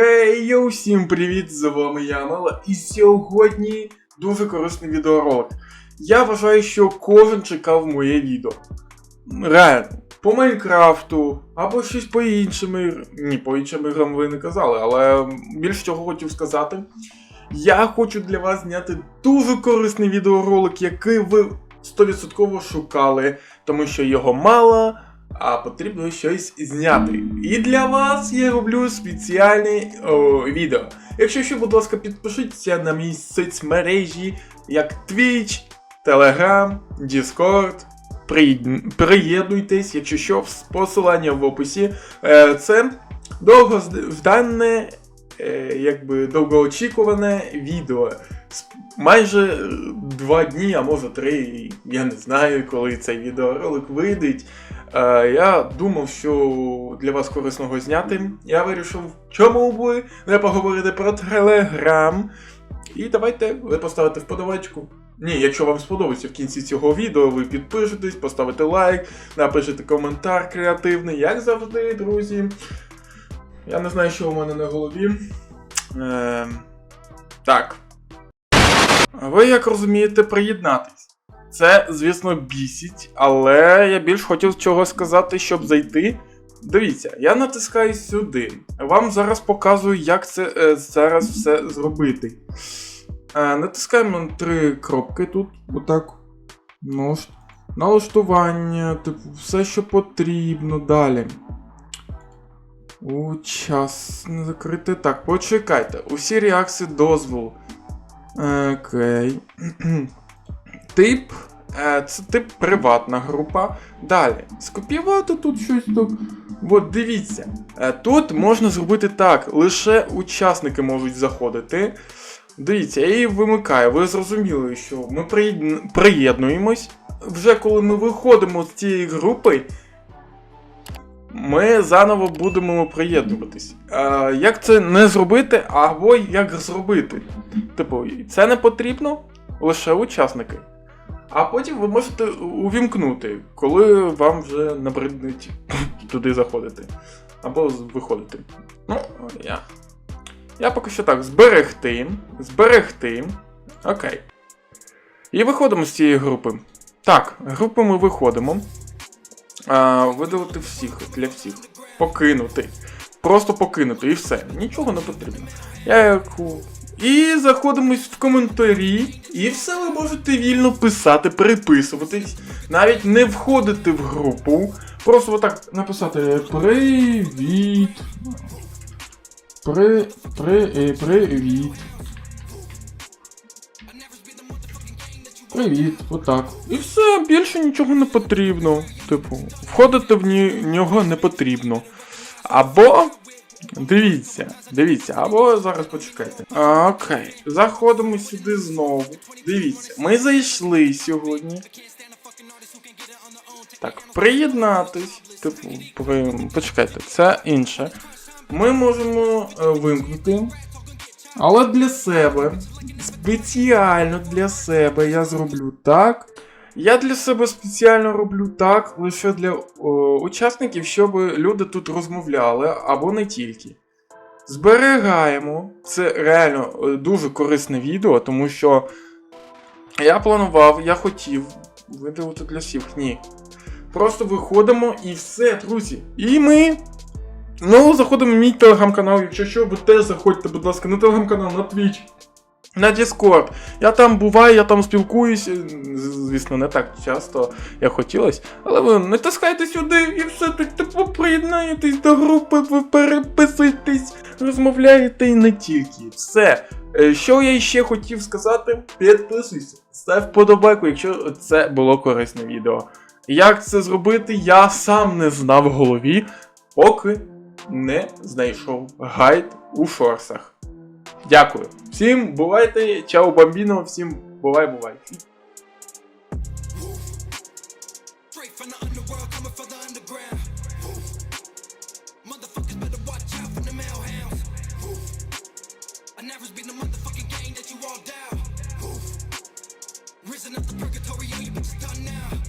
Хей, йоу, всім привіт! З вами я Амела, і сьогодні дуже корисний відеоролик. Я вважаю, що кожен чекав моє відео. Реально, по Майнкрафту, або щось по іншим іграм. Ні, по іншим іграм ви не казали, але більш чого хотів сказати. Я хочу для вас зняти дуже корисний відеоролик, який ви 100% шукали, тому що його мало а потрібно щось зняти. І для вас я роблю спеціальне відео. Якщо що, будь ласка, підпишіться на мій соцмережі, як Twitch, Telegram, Discord. Приєднуйтесь, якщо що, посилання в описі. Е, Це довгождане, е, якби довгоочікуване відео. Майже е, два дні, а може три, я не знаю, коли цей відеоролик вийде. Е, я думав, що для вас корисного зняти. Я вирішив, чому би не поговорити про Телеграм. І давайте ви поставите вподобайку. Ні, якщо вам сподобається в кінці цього відео, ви підпишетесь, поставите лайк, напишете коментар креативний, як завжди, друзі. Я не знаю, що у мене на голові. Е, так. Ви, як розумієте, приєднатись. Це, звісно, бісить, але я більш хотів чого сказати, щоб зайти. Дивіться, я натискаю сюди. Вам зараз показую, як це е, зараз все зробити. Е, натискаємо на три кропки тут, отак. Налаш- Налаштування, типу, все, що потрібно далі. У час не закрити. Так, почекайте. Усі реакції дозволу. Окей. Тип. е, Це тип приватна група. Далі. Скопіювати тут щось тут. От дивіться. е, Тут можна зробити так. Лише учасники можуть заходити. Дивіться, я її вимикаю. Ви зрозуміли, що ми приєднуємось. Вже коли ми виходимо з цієї групи, ми заново будемо приєднуватись. Е, як це не зробити, або як зробити? Типу, це не потрібно лише учасники. А потім ви можете увімкнути, коли вам вже набриднуть туди заходити. Або виходити. Ну, я. Я поки що так. Зберегти. Зберегти. Окей. І виходимо з цієї групи. Так, групи ми виходимо. А, видалити всіх для всіх. Покинути. Просто покинути і все. Нічого не потрібно. Я і заходимось в коментарі, і все ви можете вільно писати, переписуватись, навіть не входити в групу. Просто отак написати Привіт. При, при, е, привіт. Привіт, отак. І все, більше нічого не потрібно. Типу, входити в нього не потрібно. Або. Дивіться, дивіться, або зараз почекайте. Окей, заходимо сюди знову. Дивіться, ми зайшли сьогодні. Так, приєднатись. Типу, при... почекайте, це інше. Ми можемо е, вимкнути. Але для себе, спеціально для себе я зроблю так. Я для себе спеціально роблю так лише для о, учасників, щоб люди тут розмовляли, або не тільки. Зберігаємо. Це реально е, дуже корисне відео, тому що я планував, я хотів видалити для всіх. Ні. Просто виходимо і все, друзі. І ми. Ну, заходимо в мій телеграм-канал, якщо що, ви теж заходьте, будь ласка, на телеграм-канал, на Twitch, на Discord. Я там буваю, я там спілкуюсь. Звісно, не так часто, як хотілося. Але ви натискайте сюди і все тут типу приєднаєтесь до групи, ви переписуєтесь, розмовляєте і не тільки. Все. Е, Що я ще хотів сказати, підписуйся, став вподобайку, якщо це було корисне відео. Як це зробити, я сам не знав в голові, поки не знайшов гайд у шорсах. Дякую. Всім бувайте, чао бамбіно, всім бувай-бувай. Risen up the purgatory, yo, you bitches done now.